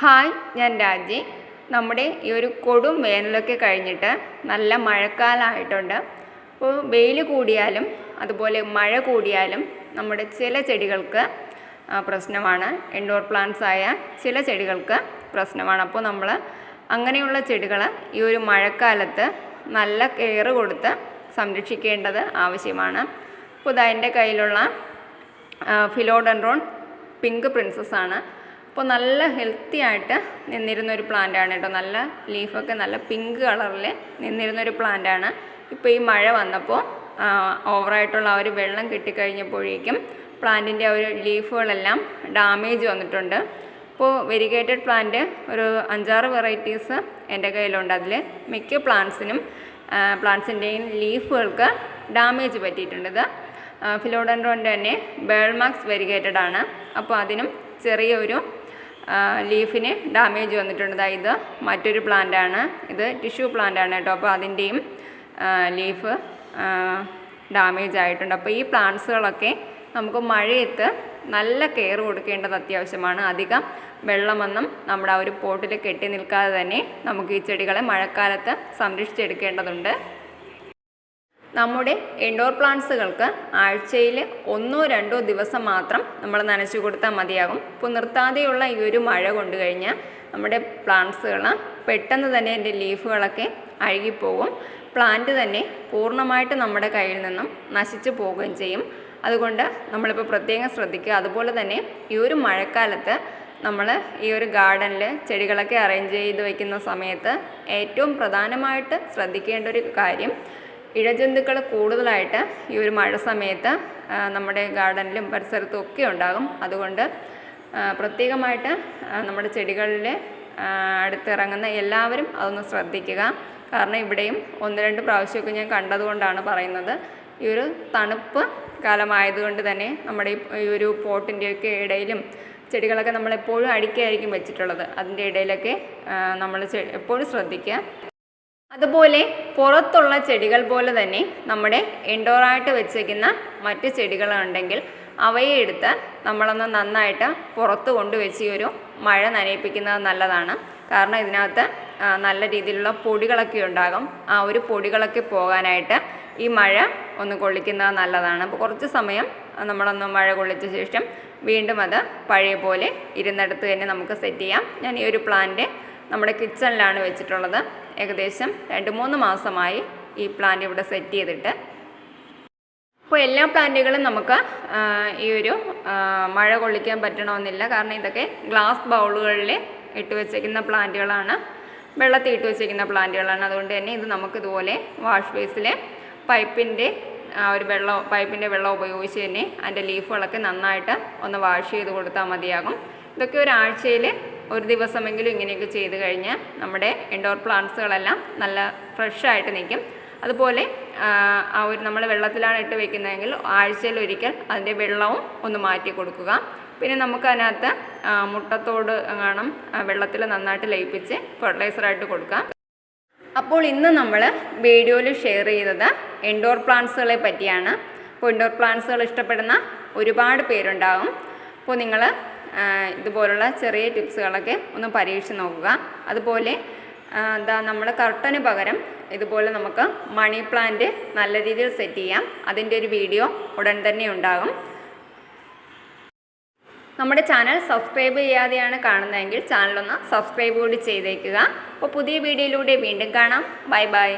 Hi ഞാൻ രാജി. നമ്മുടെ ഈ ഒരു കൊടും വേനലൊക്കെ കഴിഞ്ഞിട്ട് നല്ല മഴക്കാലമായിട്ടുണ്ട് അപ്പോൾ വെയിൽ കൂടിയാലും അതുപോലെ മഴ കൂടിയാലും നമ്മുടെ ചില ചെടികൾക്ക് പ്രശ്നമാണ്. ഇൻഡോർ പ്ലാന്റ്സ് ആയ ചില ചെടികൾക്ക് പ്രശ്നമാണ്. അപ്പോൾ നമ്മൾ അങ്ങനെയുള്ള ചെടികൾ ഈ ഒരു മഴക്കാലത്ത് നല്ല കെയർ കൊടുത്ത് സംരക്ഷിക്കേണ്ടത് ആവശ്യമാണ്. അപ്പോൾ ഇതാ എന്റെ കയ്യിലുള്ള ഫിലോഡൻഡ്രോൺ പിങ്ക് പ്രിൻസസ് ആണ്. അപ്പോൾ നല്ല ഹെൽത്തി ആയിട്ട് നിന്നിരുന്നൊരു പ്ലാന്റ് ആണ് കേട്ടോ. നല്ല ലീഫൊക്കെ നല്ല പിങ്ക് കളറിൽ നിന്നിരുന്നൊരു പ്ലാന്റ് ആണ്. ഇപ്പോൾ ഈ മഴ വന്നപ്പോൾ ഓവറായിട്ടുള്ള ആ ഒരു വെള്ളം കിട്ടിക്കഴിഞ്ഞപ്പോഴേക്കും പ്ലാന്റിന്റെ ആ ഒരു ലീഫുകളെല്ലാം ഡാമേജ് വന്നിട്ടുണ്ട്. അപ്പോൾ വെരിഗേറ്റഡ് പ്ലാന്റ് ഒരു അഞ്ചാറ് വെറൈറ്റീസ് എന്റെ കയ്യിലുണ്ട്. അതിൽ മിക്ക പ്ലാന്റ്സിനും പ്ലാന്റ്സിന്റെയും ലീഫുകൾക്ക് ഡാമേജ് പറ്റിയിട്ടുണ്ട്. ഇത് ഫിലോഡൻഡ്രോന്റെ തന്നെ ബേൾമാക്സ് വെരിഗേറ്റഡ് ആണ്. അപ്പോൾ അതിനും ചെറിയൊരു ലീഫിന് ഡാമേജ് വന്നിട്ടുണ്ട്. ഇത് മറ്റൊരു പ്ലാന്റാണ് ഇത് ടിഷ്യൂ പ്ലാന്റാണ് കേട്ടോ. അപ്പോൾ അതിന്റെയും ലീഫ് ഡാമേജ് ആയിട്ടുണ്ട്. അപ്പോൾ ഈ പ്ലാന്റ്സുകളൊക്കെ നമുക്ക് മഴയത്ത് നല്ല കെയർ കൊടുക്കേണ്ടത് അത്യാവശ്യമാണ്. അധികം വെള്ളമൊന്നും നമ്മുടെ ആ ഒരു പോട്ടിൽ കെട്ടി നിൽക്കാതെ തന്നെ നമുക്ക് ഈ ചെടികളെ മഴക്കാലത്ത് സംരക്ഷിച്ചെടുക്കേണ്ടതുണ്ട്. നമ്മുടെ ഇൻഡോർ പ്ലാന്റ്സുകൾക്ക് ആഴ്ചയിൽ ഒന്നോ രണ്ടോ ദിവസം മാത്രം നമ്മൾ നനച്ചു കൊടുത്താൽ മതിയാകും. ഇപ്പോൾ നിർത്താതെയുള്ള ഈ ഒരു മഴ കൊണ്ടു കഴിഞ്ഞാൽ നമ്മുടെ പ്ലാന്റ്സുകൾ പെട്ടെന്ന് തന്നെ എന്റെ ലീഫുകളൊക്കെ അഴുകിപ്പോകും. പ്ലാന്റ് തന്നെ പൂർണമായിട്ട് നമ്മുടെ കയ്യിൽ നിന്നും നശിച്ചു പോവുകയും ചെയ്യും. അതുകൊണ്ട് നമ്മളിപ്പോൾ പ്രത്യേകം ശ്രദ്ധിക്കുക. അതുപോലെ തന്നെ ഈ ഒരു മഴക്കാലത്ത് നമ്മൾ ഈ ഒരു ഗാർഡനിൽ ചെടികളൊക്കെ അറേഞ്ച് ചെയ്ത് വയ്ക്കുന്ന സമയത്ത് ഏറ്റവും പ്രധാനമായിട്ട് ശ്രദ്ധിക്കേണ്ട ഒരു കാര്യം ഇഴജന്തുക്കൾ കൂടുതലായിട്ട് ഈ ഒരു മഴ സമയത്ത് നമ്മുടെ ഗാർഡനിലും പരിസരത്തും ഒക്കെ ഉണ്ടാകും. അതുകൊണ്ട് പ്രത്യേകമായിട്ട് നമ്മുടെ ചെടികളിൽ ആ, അടുത്തിറങ്ങുന്ന എല്ലാവരും അതൊന്ന് ശ്രദ്ധിക്കുക. കാരണം ഇവിടെയും ഒന്ന് രണ്ട് പ്രാവശ്യമൊക്കെ ഞാൻ കണ്ടതുകൊണ്ടാണ് പറയുന്നത്. ഈ ഒരു തണുപ്പ് കാലമായതുകൊണ്ട് തന്നെ നമ്മുടെ ഈ ഒരു പോട്ടിന്റെയൊക്കെ ഇടയിലും ചെടികളൊക്കെ നമ്മളെപ്പോഴും അടുക്കിയായിരിക്കും വെച്ചിട്ടുള്ളത്. അതിന്റെ ഇടയിലൊക്കെ നമ്മൾ എപ്പോഴും ശ്രദ്ധിക്കുക. അതുപോലെ പുറത്തുള്ള ചെടികൾ പോലെ തന്നെ നമ്മുടെ ഇൻഡോറായിട്ട് വെച്ചേക്കുന്ന മറ്റ് ചെടികളുണ്ടെങ്കിൽ അവയെ എടുത്ത് നമ്മളൊന്ന് നന്നായിട്ട് പുറത്ത് കൊണ്ടുവച്ച് ഈ ഒരു മഴ നനയിപ്പിക്കുന്നത് നല്ലതാണ്. കാരണം ഇതിനകത്ത് നല്ല രീതിയിലുള്ള പൊടികളൊക്കെ ഉണ്ടാകും. ആ ഒരു പൊടികളൊക്കെ പോകാനായിട്ട് ഈ മഴ ഒന്ന് കൊള്ളിക്കുന്നത് നല്ലതാണ്. അപ്പോൾ കുറച്ച് സമയം നമ്മളൊന്ന് മഴ കൊള്ളിച്ച ശേഷം വീണ്ടും അത് പഴയ പോലെ ഇരുന്നിടത്ത് തന്നെ നമുക്ക് സെറ്റ് ചെയ്യാം. ഞാൻ ഈ ഒരു പ്ലാന്റ് നമ്മുടെ കിച്ചണിലാണ് വെച്ചിട്ടുള്ളത്. ഏകദേശം രണ്ട് മൂന്ന് മാസമായി ഈ പ്ലാന്റ് ഇവിടെ സെറ്റ് ചെയ്തിട്ട്. അപ്പോൾ എല്ലാ പ്ലാന്റുകളും നമുക്ക് ഈ ഒരു മഴ കൊള്ളിക്കാൻ പറ്റണമെന്നില്ല. കാരണം ഇതൊക്കെ ഗ്ലാസ് ബൗളുകളിൽ ഇട്ട് വെച്ചേക്കുന്ന പ്ലാന്റുകളാണ് വെള്ളത്തിൽ ഇട്ട് വെച്ചേക്കുന്ന പ്ലാന്റുകളാണ് അതുകൊണ്ട് തന്നെ ഇത് നമുക്ക് ഇതുപോലെ വാഷ് ബേസിൽ പൈപ്പിന്റെ ആ ഒരു വെള്ളം പൈപ്പിന്റെ വെള്ളം ഉപയോഗിച്ച് തന്നെ അതിന്റെ ലീഫുകളൊക്കെ നന്നായിട്ട് ഒന്ന് വാഷ് ചെയ്ത് കൊടുത്താൽ മതിയാകും. ഇതൊക്കെ ഒരാഴ്ചയിൽ ഒരു ദിവസമെങ്കിലും ഇങ്ങനെയൊക്കെ ചെയ്ത് കഴിഞ്ഞാൽ നമ്മുടെ ഇൻഡോർ പ്ലാന്റ്സുകളെല്ലാം നല്ല ഫ്രഷായിട്ട് നിൽക്കും. അതുപോലെ ആ, ഒരു നമ്മൾ വെള്ളത്തിലാണ് ഇട്ട് വെക്കുന്നതെങ്കിൽ ആഴ്ചയിൽ ഒരിക്കൽ അതിന്റെ വെള്ളവും ഒന്ന് മാറ്റി കൊടുക്കുക. പിന്നെ നമുക്കതിനകത്ത് മുട്ടത്തോട് കാണും വെള്ളത്തിൽ നന്നായിട്ട് ലയിപ്പിച്ച് ഫെർട്ടിലൈസറായിട്ട് കൊടുക്കാം അപ്പോൾ ഇന്ന് നമ്മൾ വീഡിയോയിൽ ഷെയർ ചെയ്തത് ഇൻഡോർ പ്ലാന്റ്സുകളെ പറ്റിയാണ്. അപ്പോൾ ഇൻഡോർ പ്ലാന്റ്സുകൾ ഇഷ്ടപ്പെടുന്ന ഒരുപാട് പേരുണ്ടാകും അപ്പോൾ നിങ്ങൾ ഇതുപോലുള്ള ചെറിയ ടിപ്സുകളൊക്കെ ഒന്ന് പരീക്ഷിച്ച് നോക്കുക. അതുപോലെ എന്താ നമ്മൾ കർട്ടന് പകരം ഇതുപോലെ നമുക്ക് മണി പ്ലാന്റ് നല്ല രീതിയിൽ സെറ്റ് ചെയ്യാം. അതിന്റെ ഒരു വീഡിയോ ഉടൻ തന്നെ ഉണ്ടാകും. നമ്മുടെ ചാനൽ സബ്സ്ക്രൈബ് ചെയ്യാതെയാണ് കാണുന്നതെങ്കിൽ ചാനലൊന്ന് സബ്സ്ക്രൈബ് കൂടി ചെയ്തേക്കുക. അപ്പോൾ പുതിയ വീഡിയോയിലൂടെ വീണ്ടും കാണാം. Bye bye.